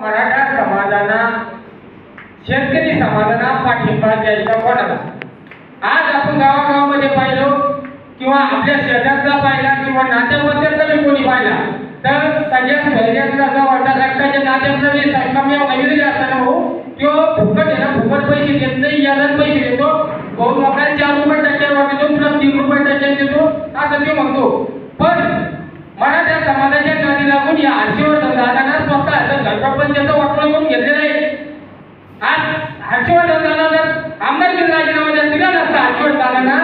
मराठा समाजाला शेतकरी समाजाला पाठिंबा द्यायचा कोणाला? आज आपण गावागावामध्ये पाहिलो किंवा आपल्या शेजारचा पाहिला किंवा नात्याबद्दलचा मी कोणी पाहिला तर सगळ्याच पहिल्यांदा जो वाटा रक्ताच्या नात्यातला मी संकमेव वगैरे असताना हो किंवा फुकट आहे ना फुकट पैसे देत नाही यालाच पैसे देतो. भाऊ आपल्याला चार रुपये टक्क्यावर देतो तीन रुपये टक्के देतो असं मी म्हणतो पण मराठा समाजाच्या नादी लागून या हर्षवर्धन दादांना स्वतः घरप्रपंचाचं वाटोळ करून घेतलेलं आहे आज हर्षवर्धन दादा जर आमदारकीचा राजीनामा जर दिला नसता हर्षवर्धन दादांना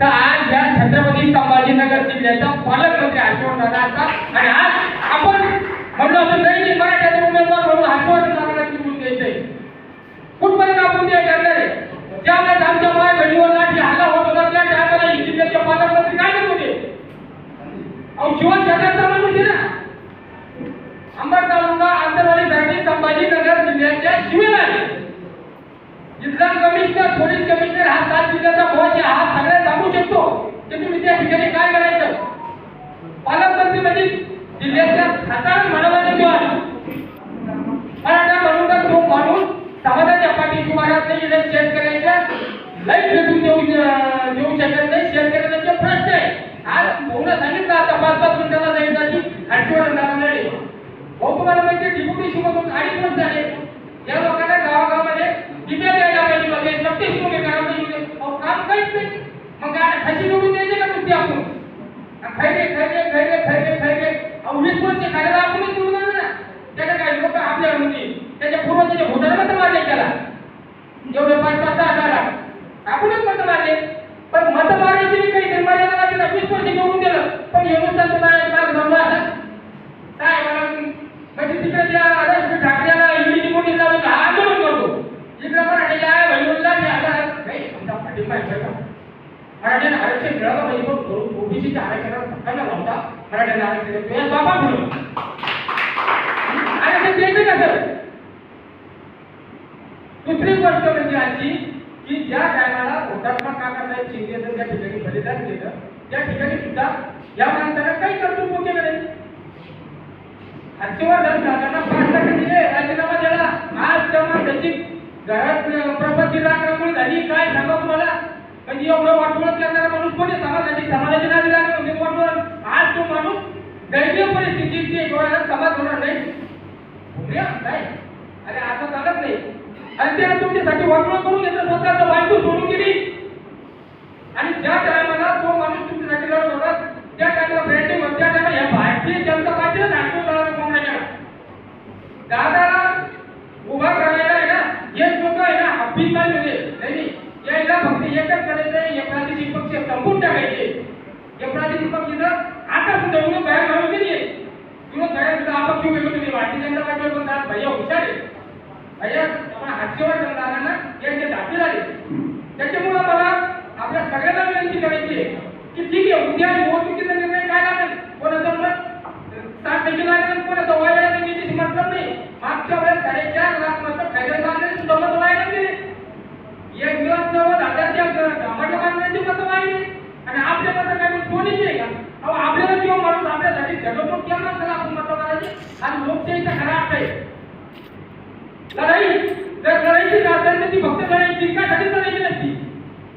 तर आज या छत्रपती संभाजीनगर जिल्ह्याचा पालकमंत्री हर्षवर्धन दादा असता आणि आज आपण म्हणलो असं नाही मराठ्याचा उमेदवार म्हणून हर्षवर्धन दादाला निवडून द्यायचंय. कुठपर्यंत आपण ते करणार आहे ज्यावेळेस आमच्या माय बहिणीवर लाठी हल्ला होत होता त्या टायमाला ही जिल्ह्याचे पालकमंत्री काय करत होते अहो शिवण शेजारचा माणूस आहे ना अंबर तालुका आंतरवाडीसाठी संभाजीनगर जिल्ह्याच्या शिवेला आहे इथला कमिशनर पोलीस कमिशनर हा सात जिल्ह्याचा बॉस आहे हा सगळ्या सांगू शकतो की तुम्ही त्या ठिकाणी काय करायचं? पालकमंत्री म्हणजे जिल्ह्याच्या हातात म्हणाला देतो मराठा म्हणून तर तो माणूस समाजाच्या पाठीशी उभारत नाही इथे शेतकऱ्याच्या लाईफ भेटून देऊ देऊ शकत नाही. शेतकऱ्याचे प्रश्न आहे आज भाऊनं सांगितलं आता पाच पाच मिनिटाला जायचं जाती हर्षवर्धन दादांकडे भाऊ तुम्हाला माहिती डिप्युटी शिवमधून अडीच वर्ष झाले या लोकांना गावागावामध्ये डिबे द्यायला पाहिजे. होते मुले करायला पाहिजे काम काहीच नाही. मग काय खशी निवडून आपण. खैरे खैरे खैरे खैरे खैरे. अहो वीस वर्ष खायला आपणच निवडून आणलं ना. त्याच्या काय लोक आपल्या म्हणजे त्याच्या पूर्वजाच्या भूताला मत मारले त्याला. जेवढे पाच पाच सहा सहा आपणच मत मारले पण मत मारायची बी काही मर्यादा लागली ना वीस वर्ष निवडून दिलं पण हिंदुस्थान तुम्हाला मार्ग जमला असा काय मला म्हणजे तिकडे त्या रश्मी ठाकरेला ईडी निवडून लावून हा आंदोलन करतो इकडे मराठीच्या आहे बहिणीला मी आता नाही आमचा पाठिंबा आहे बरं का मराठ्यांना आरक्षण मिळालं पाहिजे पण ओबीसीच्या आरक्षणाला धक्का न लावता मराठ्यांना आरक्षण देतो या बाबा म्हणून. आरक्षण द्यायचं कसं दुसरी गोष्ट म्हणजे अशी की ज्या टायमाला हुतात्मा काकासाहेब शिंदे त्या ठिकाणी बलिदान केलं त्या ठिकाणी सुद्धा या माणसाला काही कर्तृत्व केलं नाही? हर्षवर्धन दादांना पाच टक्के दिले. राजीनामा दिला आज तेव्हा त्याची घरात प्रपंची राखण्यामुळे झाली. काय सांगा तुम्हाला? म्हणजे एवढं वाटवळ करणारा माणूस कोणी समाजाची समाजाची नाही लागली म्हणजे वाटवळ आज तो माणूस दैवीय परिस्थितीत ते डोळ्याला समाज होणार नाही. अरे असं चालत नाही. आणि त्याने तुमच्यासाठी वाटवळ करून घेतलं स्वतःचं बायको सोडून गेली. एकच करायचं आहे, प्रादेशिक पक्ष संपून टाकायचे. या प्रादेशिक पक्षाचं आता सुद्धा उन्हा बाहेर घालून दिली किंवा बाहेर सुद्धा अपक्ष उभे होते ते भारतीय जनता पार्टीवर पण भैया हुशार आहे भैया आपण हास्यवर दादांना यांचे दाखले आले त्याच्यामुळं मला आपल्या सगळ्यांना विनंती करायची आहे की ठीक आहे उद्या निवडणुकीचा निर्णय काय लागेल? कोणाचं मत सात टक्के लागेल कोणाचं लागेल याची मतलब नाही मागच्या वेळेस साडेचार लाख मत फायदा लागले सुद्धा मत वाया गेले एक दिवस नव्वद हजारच्या टमाटर मागण्याची मत वाहिली आणि आपल्या मत काय मग कोणीच आहे का अहो आपल्याला किंवा माणूस आपल्यासाठी झगडतो किंवा माणसाला आपण मत करायची आणि लोकशाहीचा खरा अर्थ आहे. लढाई जर लढायची असेल तर ती फक्त लढाई जिंकण्यासाठी लढायची नसती.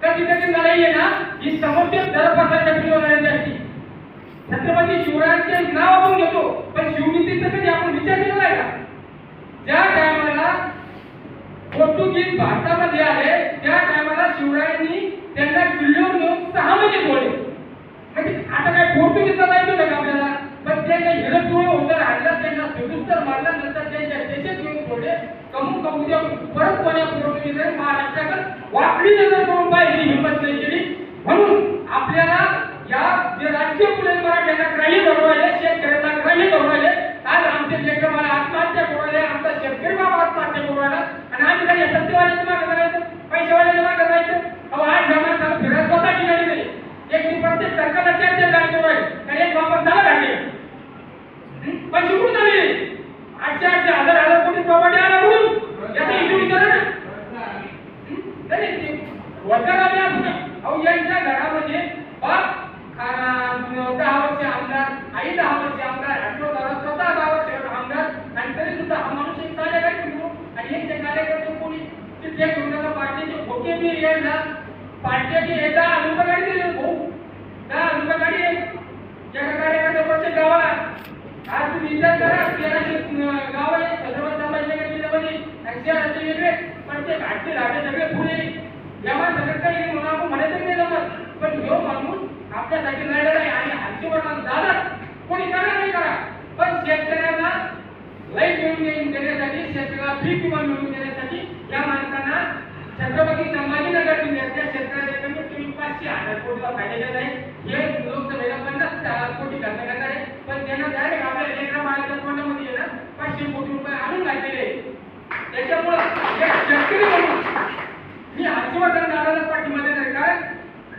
तर तिथे लढाई आहे ना ही समस्या जर बसायसाठी लढायची असती छत्रपती शिवरायांचे नाव आपण घेतो पण शिवनीतीचा कधी आपण विचार केला आहे का? ज्या टायमाला पोर्तुगीज भारतामध्ये आले त्या टायमाला शिवरायांनी त्यांना किल्ल्यावर नेऊन सहा महिने ठेवले म्हणजे आता काय पोर्तुगीजचा नाही होतं का आपल्याला? पण ते काही आणला त्यांना फेडुस्तर मारला नंतर त्यांच्या देशात येऊन ठेवले कमू कमू द्या. परत कोण्या पोर्तुगीजने महाराष्ट्राकडे वाकडी नजर करून पाहिजे हिंमत नाही केली. म्हणून आपल्याला या जे राजकीय पुढे मराठ्यांना ग्राह्य धरवायले शेतकऱ्यांना ग्राह्य धरवायले पैसे कुठून आले? आठशे आठशे हजार हजार कोटी प्रॉपर्टी आला कुठून याचा इशू अहो यांच्या घरामध्ये बाप दहा वर्ष आमदार आई दहा वर्ष आमदार आठवं दहा स्वतः आमदार आणि तरी सुद्धा हा माणूस एक कार्यकर्ता करतो कोणी ते जे कोणाला खोके बी यायला पार्टीचे हे दहा रुपये गाडी दिले भाऊ. दहा रुपये गाडी एका कार्यकर्त्या प्रत्येक गावाला आज तुम्ही विचार करा तेराशे गाव आहे छत्रपती संभाजीनगर जिल्ह्यामध्ये वेगळे पण ते घाटले राहते सगळे पुणे जेव्हा सगळं काही म्हणून आपण म्हणायचं नाही जमत. पण ह्यो माणूस आपल्यासाठी लढलेला आहे आणि हर्षवर्धन दादा कोणी करा नाही करा. पण शेतकऱ्यांना लाइट मिळवून देण्यासाठी शेतकऱ्याला पीक विमा मिळवून देण्यासाठी या माणसांना छत्रपती संभाजीनगर जिल्ह्यातल्या शेतकऱ्याच्या कमीत पाचशे हजार कोटीला फायदा आहे. हे लोकसभेला पन्नास कोटी खर्च आहे. पण त्यांना डायरेक्ट आपल्या लेकरा बाळाच्या तोंडामध्ये आहे ना पाचशे कोटी रुपये आणून घातलेले त्याच्यामुळं एक शेतकरी म्हणून मी हर्षवर्धन दादाला पाठिंबा देणार आहे. कारण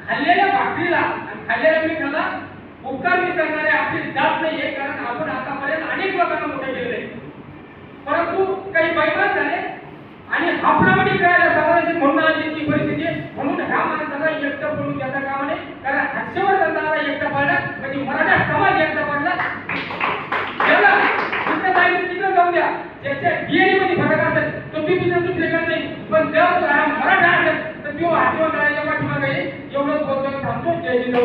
खाल्लेल्या भाकरीला आणि खाल्लेल्या मिठाला उपकार विसरणारे आपली जात नाही आहे कारण आपण आतापर्यंत अनेक लोकांना मोठे केलेले परंतु काही बैमान झाले आणि हापणामध्ये करायला समाजाची म्हणून आज परिस्थिती. शकत नाही. पण जर मराठा आलं तर मी वाचवणाऱ्याच्या पाठीमागे एवढंच बोलतो थांबतो. जय जिल्हा